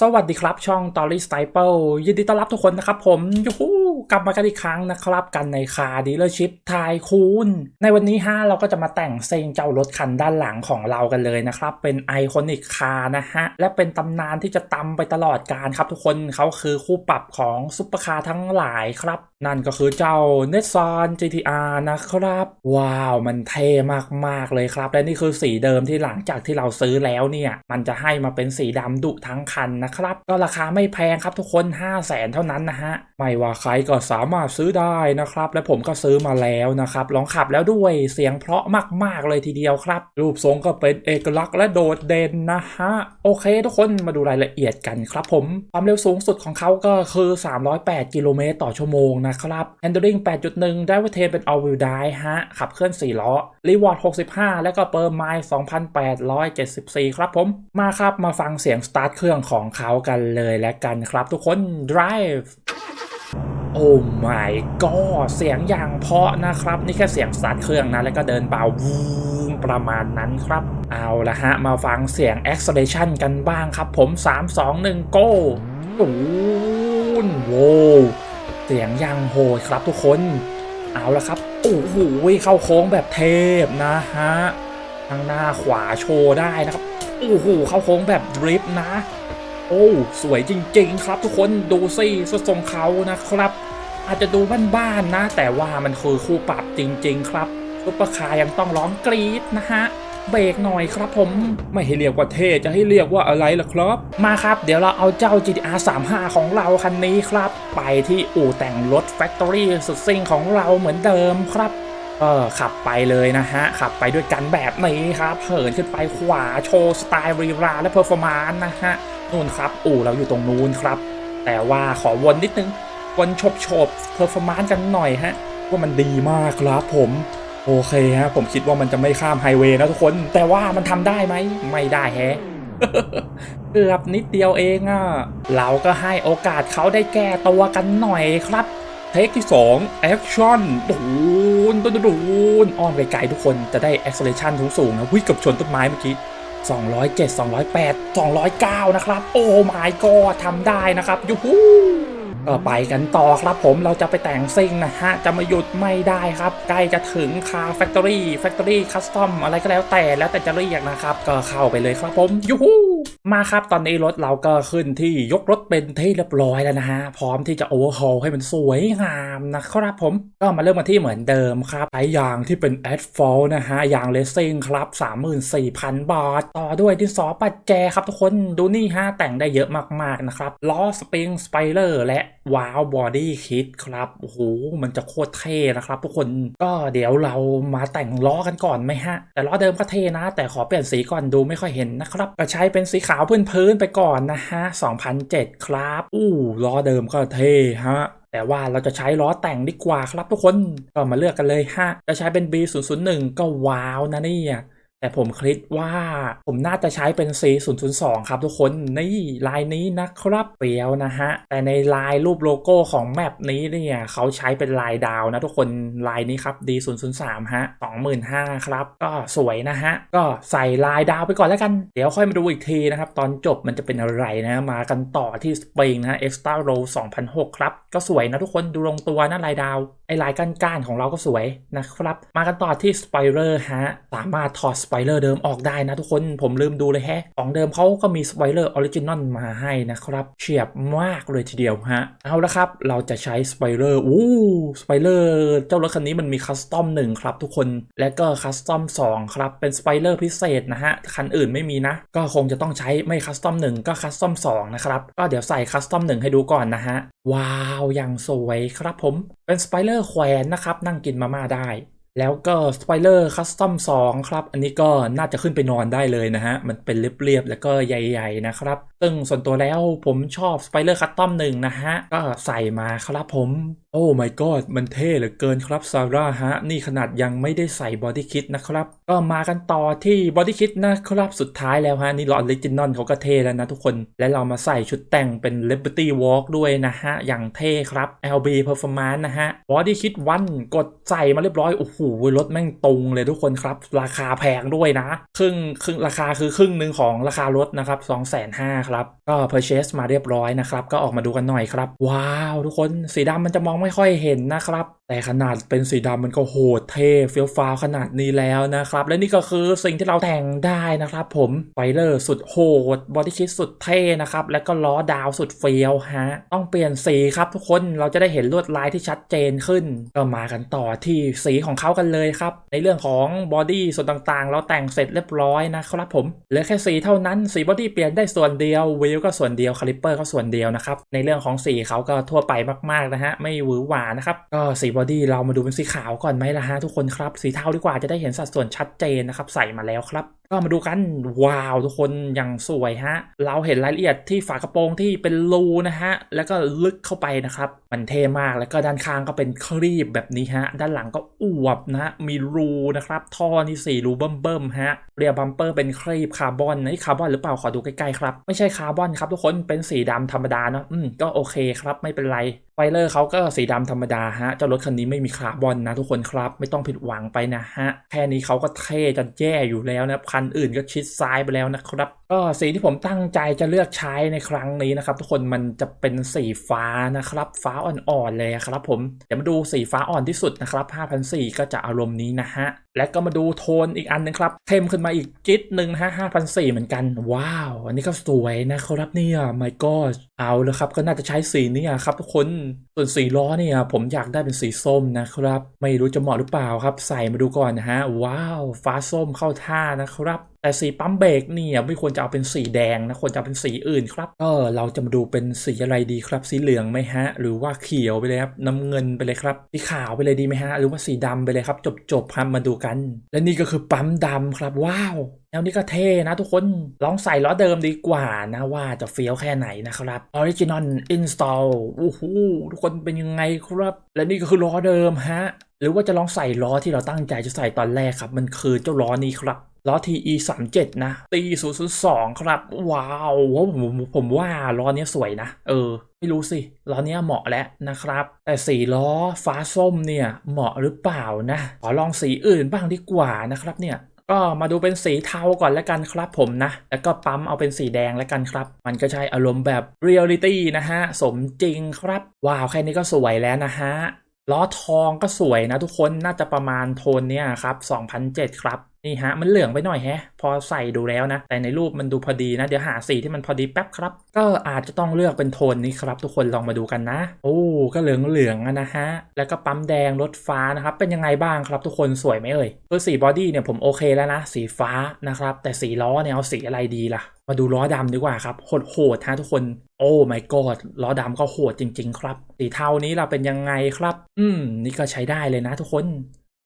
สวัสดีครับช่อง t o r y s t y p l e ยินดีต้อนรับทุกคนนะครับผมยูฮู กลับมากันอีกครั้งนะครับกันในคาดีเลอร์ชิพทายคูนในวันนี้ฮะเราก็จะมาแต่งเซงเจ้ารถคันด้านหลังของเรากันเลยนะครับ เป็นไอคอนิกคาร์นะฮะ และเป็นตำนานที่จะตำไปตลอดการครับทุกคนเขาคือคู่ปรับของซุปเปอร์คาร์ทั้งหลายครับ นั่นก็คือเจ้า n e s s a n GTR นะครับ ว้าว มันเท่มาก ๆ เลยครับ และนี่คือสีเดิมที่หลังจากที่เราซื้อแล้วเนี่ย มันจะให้มาเป็นสีดำดุทั้งคันนะครับ ก็ราคาไม่แพงครับทุกคน 5 0 0แสนเท่านั้นนะฮะไม่ว่าใครก็สามารถซื้อได้นะครับ และผมก็ซื้อมาแล้วนะครับลองขับแล้วด้วยเสียงเพราะมากๆเลยทีเดียวครับ รูปทรงก็เป็นเอกลักษณ์และโดดเด่นนะฮะโอเค ทุกคนมาดูรายละเอียดกันครับผมความเร็วสูงสุดของเขาก็คือ 308 กิโลเมตรต่อชั่วโมงนะครับ Handling 8.1 Drive t a เป็น All Wheel Drive ฮะขับเคลื่อน 4 ล้อ Reward 65 แล้วก็เปิร์มไมล์2,874 ครับผมมาครับมาฟังเสียงสตาร์ทเครื่องของเขากันเลยและกันครับทุกคน Drive โอ้ my god เสียงอย่างเพาะนะครับ นี่แค่เสียงสตาร์ทเครื่องนะ แล้วก็เดินเบาวูมประมาณนั้นครับ เอาละฮะ มาฟังเสียง acceleration กันบ้างครับผม 3 2 1 go ตูนโวเสียงยังโหดครับทุกคน เอาละครับ โอ้โหเข้าโค้งแบบเทพนะฮะ ทางหน้าขวาโชว์ได้นะครับ โอ้โหเข้าโค้งแบบดริฟต์นะ โอ้สวยจริง ๆ ครับ ทุกคนดูสิสุดทรงเขานะครับ อาจจะดูบ้านๆนะ แต่ว่ามันคือคู่ปรับจริง ๆ ครับซุปเปอร์คาร์ยังต้องร้องกรี๊ดนะฮะเบรกหน่อยครับผมไม่ให้เรียกว่าเท่จะให้เรียกว่าอะไรล่ะครับ มาครับเดี๋ยวเราเอาเจ้า GTR 35 ของเราคันนี้ครับ ไปที่อู่แต่งรถ Factory สุดซิ่งของเราเหมือนเดิมครับก็ขับไปเลยนะฮะ ขับไปด้วยกันแบบนี้ครับเหินขึ้นไปขวาโชว์สไตล์รีราและเพอร์ฟอร์มานซ์นะฮะ นู่นครับ อู่เราอยู่ตรงนู้นครับ แต่ว่าขอวนนิดนึง วนชบชบเพอร์ฟอร์มานซ์กันหน่อยฮะ ว่ามันดีมากครับผมโอเคฮะ ผมคิดว่ามันจะไม่ข้ามไฮเวย์นะทุกคน แต่ว่ามันทำได้ไหม ไม่ได้แฮะเกือบนิดเดียวเองอะ เราก็ให้โอกาสเขาได้แก้ตัวกันหน่อยครับเทคที่2แอคชั่นดูนดูนอ้อมไกลๆทุกคนจะได้ acceleration สูงๆนะวิ่งกับชนต้นไม้เมื่อกี้ 207 208 209 นะครับ โอ้ my god ทำได้นะครับยูฮูก็ไปกันต่อครับผมเราจะไปแต่งซิ่งนะฮะ จะมาหยุดไม่ได้ครับ ใกล้จะถึงคาแฟคทอรี่แฟคทอรี่คัสตอมอะไรก็แล้วแต่แล้วแต่จะเรียกนะครับ ก็เข้าไปเลยครับผมยูฮู มาครับตอนนี้รถเราก็ขึ้นที่ยกรถเป็นที่เรียบร้อยแล้วนะฮะ พร้อมที่จะโอเวอร์ฮอลให้มันสวยงามนะครับผมก็มาเริ่มกันที่เหมือนเดิมครับใช้ยางที่เป็นแอดฟอลนะฮะ ยางเลสซิ่งครับ 34,000 บาท ต่อด้วยดินสอปัดแจครับทุกคนดูนี่ฮะแต่งได้เยอะมากๆนะครับล้อสปริงสไปเลอร์และว้าวบอดี้คิดครับโอ้โหมันจะโคตรเท่นะครับ ทุกคนก็เดี๋ยวเรามาแต่งล้อกันก่อนไหมฮะ แต่ล้อเดิมก็เท่นะ แต่ขอเปลี่ยนสีก่อนดูไม่ค่อยเห็นนะครับก็ใช้เป็นสีขาวาวๆพื้นๆไปก่อนนะฮะ 2007 ครับ อู้ล้อเดิมก็เท่ฮะแต่ว่าเราจะใช้ล้อแต่งดีกว่าครับทุกคน ก็มาเลือกกันเลยฮะ จะใช้เป็น B001 ก็ว้าวนะเนี่ย แต่ผมคิดว่าผมน่าจะใช้เป็น C002 ครับทุกคนนี่ลายนี้นะครับเปรียวนะฮะ แต่ในลายรูปโลโก้ของแมปนี้เนี่ยเขาใช้เป็นลายดาวนะทุกคนลายนี้ครับ D003 ฮะ25,000ครับ ก็สวยนะฮะ ก็ใส่ลายดาวไปก่อนแล้วกัน เดี๋ยวค่อยมาดูอีกทีนะครับ ตอนจบมันจะเป็นอะไรนะมากันต่อที่สปริงนะฮะ Extra Row 2006 ครับ ก็สวยนะทุกคนดูลงตัวนะลายดาวไอลายก้านๆของเราก็สวยนะครับมากันต่อที่สไปเ e อร์ฮะสามารถถอดสปเลอร์เดิมออกได้นะทุกคนผมลืมดูเลยแฮะ ของเดิมเขาก็มีสไปเลอร์ออริจินอลมาให้นะครับเฉียบมากเลยทีเดียวฮะ เอาละครับ เราจะใช้สไปเลอร์อู้สไปเลอร์เจ้ารถคันนี้มันมีคัสตอมหนึ่งครับทุกคน และก็คัสตอมสองครับ เป็นสไปเลอร์พิเศษนะฮะ คันอื่นไม่มีนะ ก็คงจะต้องใช้ไม่คัสตอมหนึ่งก็คัสตอมสองนะครับ ก็เดี๋ยวใส่คัสตอมหนึ่งให้ดูก่อนนะฮะ ว้าว อย่างสวยครับผม เป็นสไปเลอร์แขวนนะครับ นั่งกินมาม่าได้ แล้วก็สไปเลอร์คัสตอม2ครับ อันนี้ก็น่าจะขึ้นไปนอนได้เลยนะฮะ มันเป็นเรียบๆ แล้วก็ใหญ่ ๆ นะครับซึ่งส่วนตัวแล้วผมชอบสไปเลอร์คัสตอมหนึ่งนะฮะ ก็ใส่มาครับผม โอ้ my god มันเท่เหลือเกินครับซาร่าฮะ นี่ขนาดยังไม่ได้ใส่บอดี้คิดนะครับ ก็มากันต่อที่บอดี้คิดนะครับ สุดท้ายแล้วฮะ นี่ลออริจินนอลเขาก็เท่แล้วนะทุกคน และเรามาใส่ชุดแต่งเป็น Liberty Walk ด้วยนะฮะ อย่างเท่ครับ LB Performance นะฮะบอดี้คิดวันกดใส่มาเรียบร้อย โอ้โหรถแม่งตรงเลยทุกคนครับ ราคาแพงด้วยนะ ครึ่งครึ่งราคาคือครึ่งหนึ่งของราคารถนะครับ2 5 0ครับ ก็ purchase มาเรียบร้อยนะครับ ก็ออกมาดูกันหน่อยครับ ว้าว ทุกคนสีดำมันจะมองไม่ค่อยเห็นนะครับแต่ขนาดเป็นสีดำมันก็โหดเท่เฟี้ยวฟ้าวขนาดนี้แล้วนะครับ และนี่ก็คือสิ่งที่เราแต่งได้นะครับผมไฟเลอร์สุดโหดบอดี้คิดสุดเท่นะครับ แล้วก็ล้อดาวสุดเฟี้ยวฮะ ต้องเปลี่ยนสีครับทุกคนเราจะได้เห็นลวดลายที่ชัดเจนขึ้น ก็มากันต่อที่สีของเขากันเลยครับ ในเรื่องของบอดี้ส่วนต่างๆ เราแต่งเสร็จเรียบร้อยนะครับผมเหลือแค่สีเท่านั้นสีบอดี้เปลี่ยนได้ส่วนเดียววิวก็ส่วนเดียวคาลิปเปอร์ก็ส่วนเดียวนะครับในเรื่องของสีเขาก็ทั่วไปมากๆนะฮะไม่หวือหวานะครับก็สีบอดี้เรามาดูเป็นสีขาวก่อนไหมล่ะฮะทุกคนครับ สีเทาดีกว่าจะได้เห็นสัดส่วนชัดเจนนะครับ ใส่มาแล้วครับ ก็มาดูกันว้าวทุกคนอย่างสวยฮะ เราเห็นรายละเอียดที่ฝากระโปรงที่เป็นรูนะฮะ แล้วก็ลึกเข้าไปนะครับ มันเท่มากแล้วก็ด้านข้างก็เป็นครีบแบบนี้ฮะ ด้านหลังก็อวบนะฮะมีรูนะครับ ท่อนี่สี่รูเบิ่มๆฮะเรียบัมเปอร์เป็นครีบคาร์บอนนี่คาร์บอนหรือเปล่าขอดูใกล้ๆครับไม่ใช่คาร์บอนครับทุกคนเป็นสีดำธรรมดาเนาะอืมก็โอเคครับไม่เป็นไร ไฟเลอร์เขาก็สีดำธรรมดาฮะ เจ้ารถคันนี้ไม่มีคาร์บอนนะ ทุกคนครับ ไม่ต้องผิดหวังไปนะฮะ แค่นี้เขาก็เท่จะแย่อยู่แล้วนะครับคันอื่นก็ชิดซ้ายไปแล้วนะครับ ก็สีที่ผมตั้งใจจะเลือกใช้ในครั้งนี้นะครับ ทุกคนมันจะเป็นสีฟ้านะครับ ฟ้าอ่อนๆเลยครับผม เดี๋ยวมาดูสีฟ้าอ่อนที่สุดนะครับ 5,004ก็จะอารมณ์นี้นะฮะ และก็มาดูโทนอีกอันนึงครับ เทมขึ้นมาอีกจิตหนึ่งนะฮะห้าพันสี่เหมือนกัน ว้าว อันนี้ก็สวยนะครับเนี่ยไม god เอาเลยครับ ก็น่าจะใช้สีนี้ครับทุกคน ส่วนสีล้อเนี่ย ผมอยากได้เป็นสีส้มนะครับ ไม่รู้จะเหมาะหรือเปล่าครับ ใส่มาดูก่อนนะฮะ ว้าว ฟ้าส้มเข้าท่านะครับ แต่สีปั๊มเบรกเนี่ยไม่ควรจะเอาเป็นสีแดงนะควรจะเป็นสีอื่นครับก็เราจะมาดูเป็นสีอะไรดีครับ สีเหลืองไหมฮะ หรือว่าเขียวไปเลยครับน้ำเงินไปเลยครับสีขาวไปเลยดีไหมฮะ หรือว่าสีดำไปเลยครับ จบๆครับมาดูกัน และนี่ก็คือปั๊มดำครับว้าวแล้วนี่ก็เท่นะทุกคนลองใส่ล้อเดิมดีกว่านะว่าจะเฟี้ยวแค่ไหนนะครับ Original Install โอ้โหทุกคนเป็นยังไงครับ และนี่ก็คือล้อเดิมฮะ หรือว่าจะลองใส่ล้อที่เราตั้งใจจะใส่ตอนแรกครับ มันคือเจ้าล้อนี้ครับ ล้อ TE 3 7นะตี002 ครับ ว้าวผมผมว่าล้อเนี้ยสวยนะ เออ ไม่รู้สิล้อเนี้ยเหมาะแล้วนะครับ แต่สีล้อฟ้าส้มเนี่ย เหมาะหรือเปล่านะ ขอลองสีอื่นบ้างดีกว่านะครับเนี่ยก็มาดูเป็นสีเทาก่อนแล้วกันครับผมนะ แล้วก็ปั๊มเอาเป็นสีแดงแล้วกันครับ มันก็ใช้อารมณ์แบบเรียลลิตี้นะฮะ สมจริงครับ ว้าวแค่นี้ก็สวยแล้วนะฮะล้อทองก็สวยนะทุกคนน่าจะประมาณโทนเนี่ยครับ 2007 ครับ นี่ฮะมันเหลืองไปหน่อยแฮะ พอใส่ดูแล้วนะ แต่ในรูปมันดูพอดีนะ เดี๋ยวหาสีที่มันพอดีแป๊บครับ ก็อาจจะต้องเลือกเป็นโทนนี้ครับ ทุกคนลองมาดูกันนะ โอ้ก็เหลืองเหลืองๆนะฮะ แล้วก็ปั๊มแดงรถฟ้านะครับ เป็นยังไงบ้างครับ ทุกคนสวยไหมเอ่ยคือสีบอดี้เนี่ยผมโอเคแล้วนะ สีฟ้านะครับ แต่สีล้อเนี่ยเอาสีอะไรดีล่ะ มาดูล้อดำดีกว่าครับโหดโหดฮะทุกคนโอ้ my god ล้อดำก็โหดจริง ๆ ครับ สีเทานี้เราเป็นยังไงครับ อืม นี่ก็ใช้ได้เลยนะ ทุกคน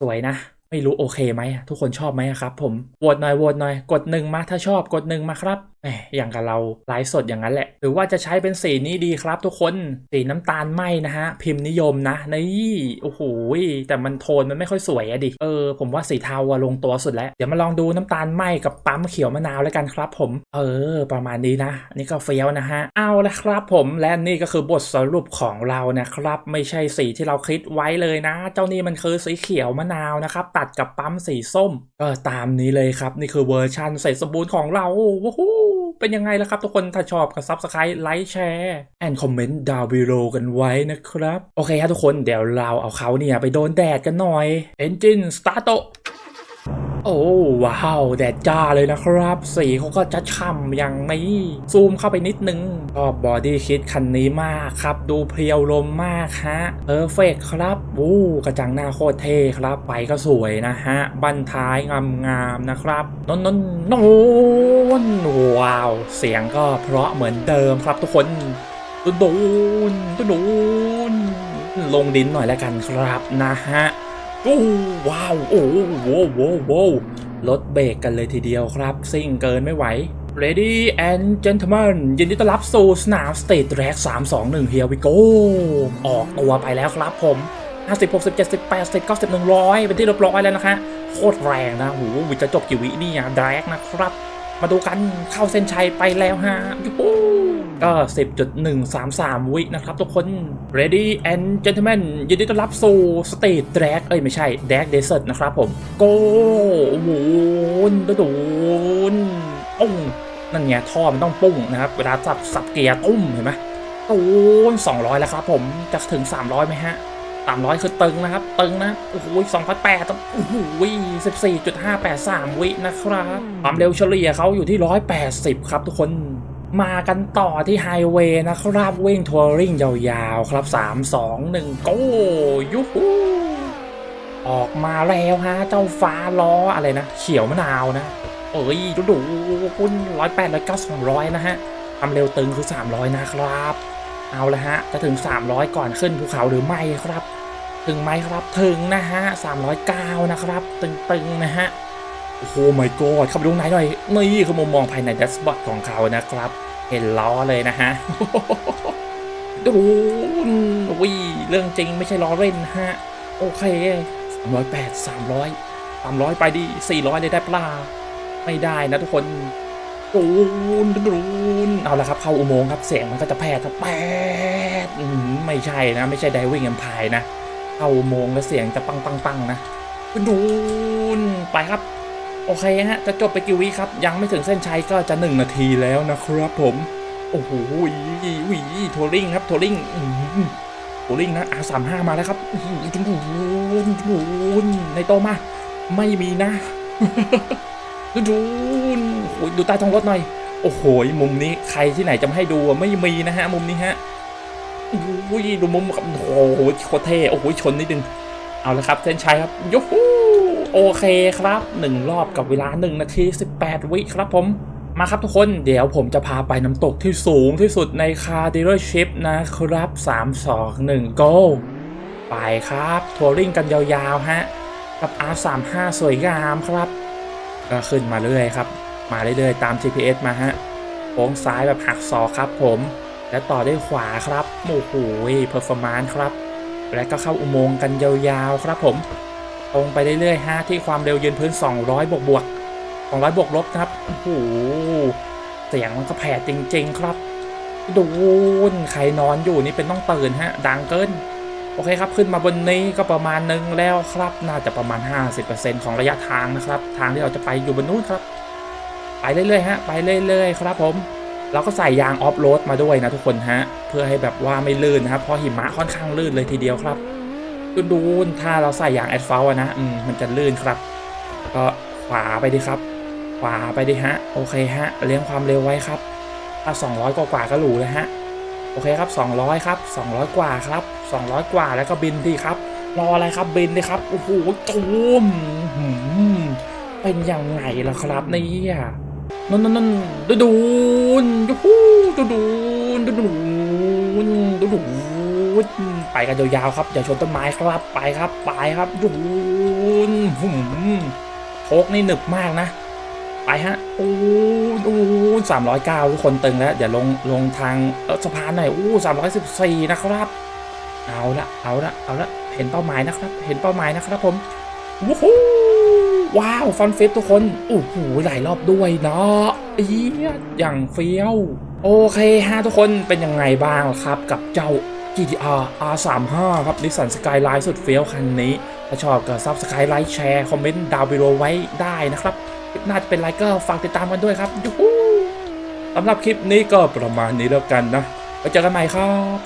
สวยนะ ไม่รู้โอเคไหมทุกคนชอบไหมครับผมโหวตหน่อยโหวตหน่อย กดหนึ่งมาถ้าชอบกดหนึ่งมาครับ แหมอย่างกับเราไลฟ์สดอย่างนั้นแหละ หรือว่าจะใช้เป็นสีนี้ดีครับทุกคนสีน้ำตาลไหมนะฮะ พิมพ์นิยมนะนี่โอ้โหแต่มันโทนมันไม่ค่อยสวยอะดิเออผมว่าสีเทาอะลงตัวสุดแล้ว เดี๋ยวมาลองดูน้ำตาลไหมกับปั๊มเขียวมะนาวแล้วกันครับ ผม เออ ประมาณนี้นะนี่ก็เฟี้ยวนะฮะเอาละครับผมและนี่ก็คือบทสรุปของเรานะครับ ไม่ใช่สีที่เราคิดไว้เลยนะ เจ้านี่มันคือสีเขียวมะนาวนะครับตัดกับปั๊มสีส้มก็ตามนี้เลยครับ นี่คือเวอร์ชันเสร็จสมบูรณ์ของเราว้าวเป็นยังไงล่ะครับทุกคนถ้าชอบก็ซับสไครต์ไลค์แชร์แอนคอมเมนต์ดาวบิโลกันไว้นะครับ โอเคครับทุกคนเดี๋ยวเราเอาเขาเนี่ยไปโดนแดดกันหน่อย Engine Start โอ้ว้าวแดดจ้าเลยนะครับ สีเขาก็จะฉ่ำอย่างนี้ซูมเข้าไปนิดนึงชอบบอดี้คิดคันนี้มากครับ ดูเพรียวลมมากฮะเพอร์เฟกครับวู้กระจังหน้าโคตรเท่ครับไปก็สวยนะฮะ บันท้ายงามๆนะครับนนนนนนว้ เสียงก็เพราะเหมือนเดิมครับทุกคนตุนตูนตุนตูนลงดินหน่อยแล้วกันครับนะฮะโอ้ว้าวโอ้โว้โว้โว้รถเบรกกันเลยทีเดียวครับซิ่งเกินไม่ไหว Ready and gentlemen ยินดีต้อนรับสู่สนาม State Track 321 Here we go ออกตัวไปแล้วครับผม 50 60 70 80 90 100 เป็นที่เรียบร้อยแล้วนะคะ โคตรแรงนะโหวิจะจบกี่วินี่อะแดกนะครับ มาดูกันเข้าเส้นชัยไปแล้วฮะยูก็ 10.133 วินะครับทุกคน Ready and Gentlemen ยินดีต้อนรับสู่ State Drag เอ้ย ไม่ใช่ Drag Desert นะครับผม Go โอ้โหดูดูนปุ้งนั่นไงท่อมันต้องปุ้งนะครับ เวลาสับสับเกียร์ตุ้มเห็นไหมตูน200 แล้วครับผม จะถึง 300ไหมฮะ 300คือตึงนะครับ ตึงนะโอ้โห2,800ต้องโอ้โห14.583วินะครับความเร็วเฉลี่ยเขาอยู่ที่180ครับทุกคนมากันต่อที่ไฮเวย์นะครับวิ่งทัวริงยาวๆ ครับ 3 2 1โก้ยูฮูออกมาแล้วฮะ เจ้าฟ้าล้ออะไรนะ เขียวมะนาวนะ เอ้ยดูดูคุณร้อยแปดร้อยเก้าสองร้อยนะฮะความเร็วตึงคือ 300 นะครับ เอาละฮะ จะถึง 300 ก่อนขึ้นภูเขาหรือไม่ครับ ถึงไหมครับถึงนะฮะ309 นะครับ ตึงๆนะฮะ โอ้โหไม่กอดเข้าไปดูไหนหน่อยนี่คือมุมมองภายในแดชบอร์ดของเขานะครับ เห็นล้อเลยนะฮะดูวิเรื่องจริงไม่ใช่ล้อเล่นฮะ โอเค308 300 300 ไปดิ400เลยได้ปลาไม่ได้นะทุกคน ดูนดูนเอาละครับเข้าอุโมงค์ครับเสียงมันก็จะแผ่ถ้าแปดไม่ใช่นะ ไม่ใช่ไดวิ่งแอมพายนะเข้าอุโมงค์แล้วเสียงจะปังปังปังนะดูนไปครับ โอเคฮะจะจบไปกี่วิครับ ยังไม่ถึงเส้นชัยก็จะหนึ่งนาทีแล้วนะครับผม โอ้โหวิทัวริงครับทัวริงทัวริงนะอาสามห้ามาแล้วครับดูนดูนในโตมาไม่มีนะ ดูดูโอ้ยดูใต้ท้องรถหน่อย โอ้โห มุมนี้ใครที่ไหนจะมาให้ดูอะไม่มีนะฮะ มุมนี้ฮะโอ้ยดูมุมกับโอ้โหโคตรเท่โอ้โหชนนิดนึงเอาละครับเส้นชัยครับยูฮูโอเคครับหนึ่งรอบกับเวลา1นาที18วิครับผมมาครับทุกคนเดี๋ยวผมจะพาไปน้ำตกที่สูงที่สุดในคาร์ดิเ e อร์ชิพนะครับ 3 2 1 go ไปครับ ทัวริงกันยาวๆ ฮะ กับ R35 สวยงามครับ ก็ขึ้นมาเรื่อยครับ มาเรื่อยๆตาม GPS มาฮะโค้งซ้ายแบบหักศอกครับผม และต่อด้วยขวาครับโอ้โหเพอร์ฟอร์มานซ์ครับ และก็เข้าอุโมงค์กันยาวๆครับผมตรงไปเรื่อยๆฮะที่ความเร็วยืนพื้น 200 บวกบวก200 บวกลบครับโอ้โหเสียงมันก็แผดจริง ๆ ครับ ดูนใครนอนอยู่นี่เป็นต้องตื่นฮะ ดังเกิน โอเคครับ ขึ้นมาบนนี้ก็ประมาณนึงแล้วครับ น่าจะประมาณ 50%ของระยะทางนะครับ ทางที่เราจะไปอยู่บนนู้นครับ ไปเรื่อยๆฮะ ไปเรื่อยๆครับผมเราก็ใส่ยางออฟโรดมาด้วยนะทุกคนฮะ เพื่อให้แบบว่าไม่ลื่นนะครับ เพราะหิมะค่อนข้างลื่นเลยทีเดียวครับดูดูถ้าเราใส่ยางแอดเฟลนะอืมมันจะลื่นครับ ก็ขวาไปดิครับ ขวาไปดิฮะ โอเคฮะ เลี้ยงความเร็วไว้ครับ ถ้า 200 กว่ากว่าก็หรูเลยฮะ โอเคครับ 200 ครับ 200 กว่าครับ 200 กว่าแล้วก็บินดีครับ รออะไรครับบินเลยครับโอ้โหตูมหืมเป็นยังไงล่ะครับเนี่ยนั่นนั่นนั่นดูดูนยูฮูดูดูนดูดูนดูดูนไปกันยาวๆครับอย่าชนต้นไม้ครับไปครับไปครับดูนหืมโคกนี่หนึบมากนะ ไปฮะ โอ้โอ้สามร้อยเก้าทุกคนตึงแล้วเดี๋ยวลงลงทางสะพานหน่อยโอ้สามร้อยสิบสี่นะครับ เอาละเอาละเอาละเห็นเป้าหมายนะครับ เห็นเป้าหมายนะครับผมวู้ฮู้ว้าวฟันเฟสทุกคนโอ้โหหลายรอบด้วยเนาะเอียอย่างเฟี้ยว โอเคฮะทุกคนเป็นยังไงบ้างครับกับเจ้า GTR R35 ครับนิสสันสกายไลน์สุดเฟี้ยวคันนี้ ถ้าชอบก็ซับสไครต์ไลค์แชร์ คอมเมนต์ดาววิโรไว้ได้นะครับ น่าจะเป็นไรก็ฝากติดตามกันด้วยครับยูฮูสำหรับคลิปนี้ก็ประมาณนี้แล้วกันนะไว้เจอกันใหม่ครับ